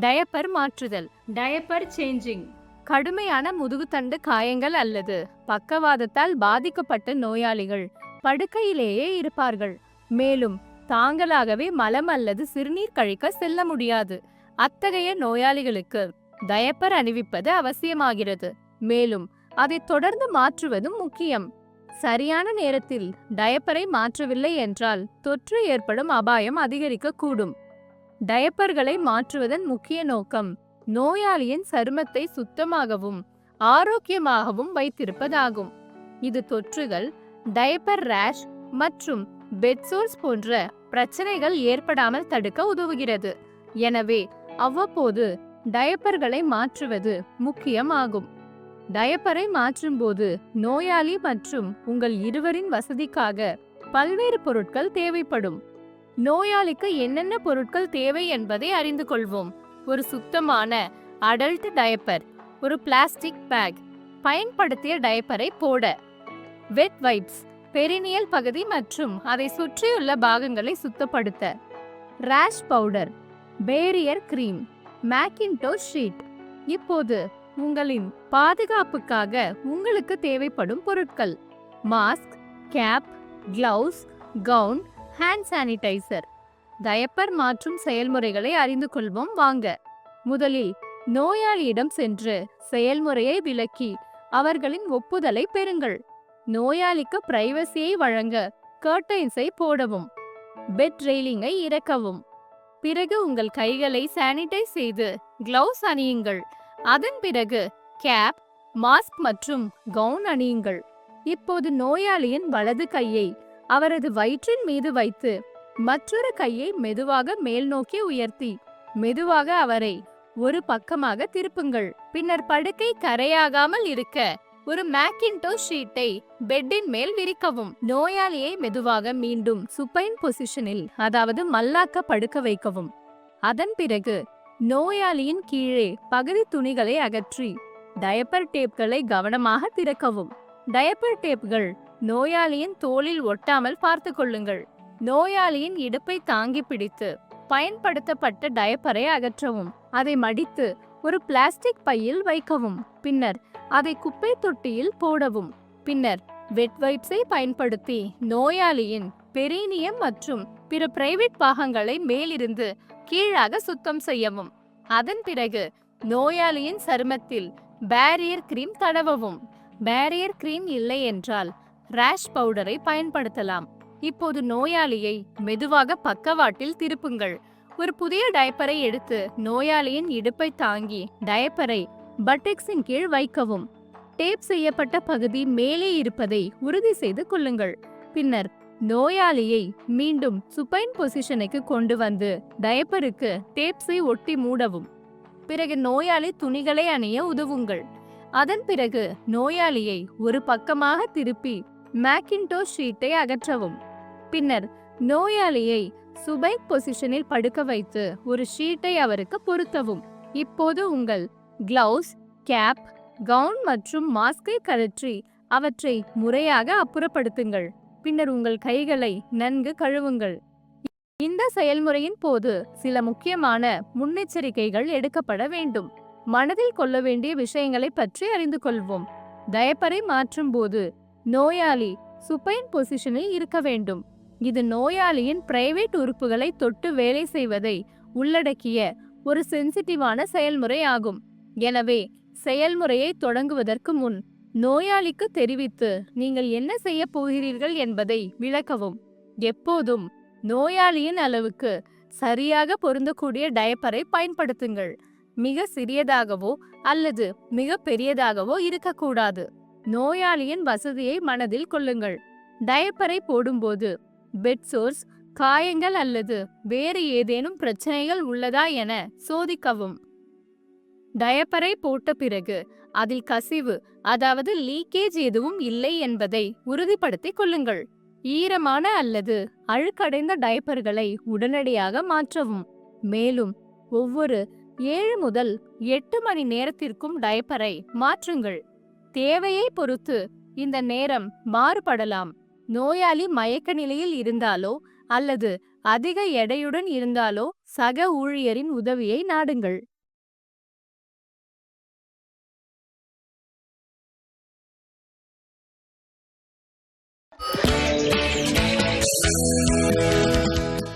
Diaper மாற்றுதல். Diaper changing. கடுமையான முதுகுத்தண்டு காயங்கள் அல்லது பக்கவாதத்தால் பாதிக்கப்பட்ட நோயாளிகள் படுக்கையிலேயே இருப்பார்கள். மேலும் தாங்களாகவே மலம் அல்லது சிறுநீர் கழிக்க செல்ல முடியாது. அத்தகைய நோயாளிகளுக்கு டயப்பர் அணிவிப்பது அவசியமாகிறது. மேலும் அதை தொடர்ந்து மாற்றுவதும் முக்கியம். சரியான நேரத்தில் டயப்பரை மாற்றவில்லை என்றால் தொற்று ஏற்படும் அபாயம் அதிகரிக்கக்கூடும். டயப்பர்களை மாற்றுவதன் முக்கிய நோக்கம் நோயாளியின் சருமத்தை சுத்தமாகவும் ஆரோக்கியமாகவும் வைத்திருப்பதாகும். இது தொற்றுகள் டயப்பர் ரேஷ் மற்றும் பெட்சோர்ஸ் போன்ற பிரச்சனைகள் ஏற்படாமல் தடுக்க உதவுகிறது. எனவே அவ்வப்போது டயப்பர்களை மாற்றுவது முக்கியமாகும். டயப்பரை மாற்றும்போது நோயாளி மற்றும் உங்கள் இருவரின் வசதிக்காக பல்வேறு பொருட்கள் தேவைப்படும். நோயாளிக்கு என்னென்ன பொருட்கள் தேவை என்பதை அறிந்து கொள்வோம். ஒரு சுத்தமான அடல்ட் டயப்பர் ஒரு பிளாஸ்டிக் பேக் பயன்படுத்திய டயப்பரை போட. வெட் வைப்ஸ் பெரினியல் பகுதி மற்றும் அதை சுற்றியுள்ள பாகங்களை சுத்தப்படுத்த. Rash powder barrier cream mackintosh sheet இப்போது உங்களின் பாதுகாப்புக்காக உங்களுக்கு தேவைப்படும் பொருட்கள். Mask cap gloves gown hand sanitiser diaper மாற்றும் செயல்முறைகளை அறிந்து கொள்வோம் வாங்க. முதலில் நோயாளியிடம் சென்று செயல்முறையை விளக்கி அவர்களின் ஒப்புதலை பெறுங்கள். நோயாளிக்கு பிரைவசியை வழங்க கர்டைன்ஸை போடவும். பெட் ரெயிலிங்கை இறக்கவும். பிறகு உங்கள் கைகளை சானிடைஸ் செய்து கிளவுஸ் அணியுங்கள். அதன் பிறகு கேப் மாஸ்க் மற்றும் கவுன் அணியுங்கள். இப்போது நோயாளியின் வலது கையை அவரது வயிற்றின் மீது வைத்து மற்றொரு கையை மெதுவாக மேல் நோக்கி உயர்த்தி மெதுவாக அவரை ஒரு பக்கமாக திருப்புங்கள். பின்னர் படுக்கை கரையாகாமல் இருக்க ஒரு மேக்கின்டோ ஷீட்டை பெட்டின் மேல் விரிக்கவும். நோயாளியை மெதுவாக மீண்டும் சுப்பைன் பொசிஷனில் அதாவது மல்லாக்க படுக்க வைக்கவும். அதன் பிறகு நோயாளியின் கீழே பகுதி துணிகளை அகற்றி டயப்பர் டேப்களை கவனமாக திறக்கவும். டயப்பர் டேப்கள் நோயாளியின் தோளில் ஒட்டாமல் பார்த்து கொள்ளுங்கள். நோயாளியின் இடுப்பை தாங்கி பிடித்து பயன்படுத்தப்பட்ட டயப்பரை அகற்றவும். அதை மடித்து ஒரு பிளாஸ்டிக் பையில் வைக்கவும். பின்னர் அதை குப்பை தொட்டியில் போடவும். பின்னர் வெட் வைப்ஸை பயன்படுத்தி நோயாளியின் பெரீனியம் மற்றும் பிற பிரைவேட் பாகங்களை மேலிருந்து கீழாக சுத்தம் செய்யவும். அதன் பிறகு நோயாளியின் சருமத்தில் பேரியர் கிரீம் தடவவும். பேரியர் கிரீம் இல்லை என்றால் ரேஷ் பவுடரை பயன்படுத்தலாம். இப்போது நோயாளியை மெதுவாக பக்கவாட்டில் திருப்புங்கள். ஒரு புதிய டயப்பரை எடுத்து நோயாளியின் இடுப்பை தாங்கி டயப்பரை பட்டெக்ஸின் கீழ் வைக்கவும். டேப் செய்யப்பட்ட பகுதி மேலே இருப்பதை உறுதி செய்து கொள்ளுங்கள். பின்னர் நோயாளியை மீண்டும் சுப்பைன் பொசிஷனுக்கு கொண்டு வந்து டயப்பருக்கு டேப்ஸை ஒட்டி மூடவும். பிறகு நோயாளி துணிகளை அணிய உதவுங்கள். அதன் பிறகு நோயாளியை ஒரு பக்கமாக திருப்பி மேக்கின்டோ ஷீட்டை அகற்றவும். பின்னர் நோயாளியை சுபைக் பொசிஷனில் படுக்க வைத்து ஒரு ஷீட்டை அவருக்கு பொருத்தவும். இப்போது உங்கள் கிளவுஸ் கேப் கவுன் மற்றும் மாஸ்கை கழற்றி அவற்றை முறையாக அப்புறப்படுத்துங்கள். பின்னர் உங்கள் கைகளை நன்கு கழுவுங்கள். இந்த செயல்முறையின் போது சில முக்கியமான முன்னெச்சரிக்கைகள் எடுக்கப்பட வேண்டும். மனதில் கொள்ள வேண்டிய விஷயங்களை பற்றி அறிந்து கொள்வோம். டயப்பரை மாற்றும் போது நோயாளி சுப்பைன் பொசிஷனில் இருக்க வேண்டும். இது நோயாளியின் பிரைவேட் உறுப்புகளை தொட்டு வேலை செய்வதை உள்ளடக்கிய ஒரு சென்சிட்டிவான செயல்முறை ஆகும். எனவே செயல்முறையை தொடங்குவதற்கு முன் நோயாளிக்கு தெரிவித்து நீங்கள் என்ன செய்ய போகிறீர்கள் என்பதை விளக்கவும். எப்போதும் நோயாளியின் அளவுக்கு சரியாக பொருந்தக்கூடிய டயப்பரை பயன்படுத்துங்கள். மிக சிறியதாகவோ அல்லது மிக பெரியதாகவோ இருக்கக்கூடாது. நோயாளியின் வசதியை மனதில் கொள்ளுங்கள். டயப்பரை போடும்போது பெட் சோர்ஸ் காயங்கள் அல்லது வேறு ஏதேனும் பிரச்சனைகள் உள்ளதா என சோதிக்கவும். டயப்பரை போட்ட பிறகு அதில் கசிவு அதாவது லீக்கேஜ் எதுவும் இல்லை என்பதை உறுதிப்படுத்திக் கொள்ளுங்கள். ஈரமான அல்லது அழுக்கடைந்த டயப்பர்களை உடனடியாக மாற்றவும். மேலும் ஒவ்வொரு ஏழு முதல் எட்டு மணி நேரத்திற்கும் டயப்பரை மாற்றுங்கள். தேவையை பொறுத்து இந்த நேரம் மாறுபடலாம் நோயாளி மயக்க நிலையில் இருந்தாலோ அல்லது அதிக எடையுடன் இருந்தாலோ சக ஊழியரின் உதவியை நாடுங்கள் Thank you.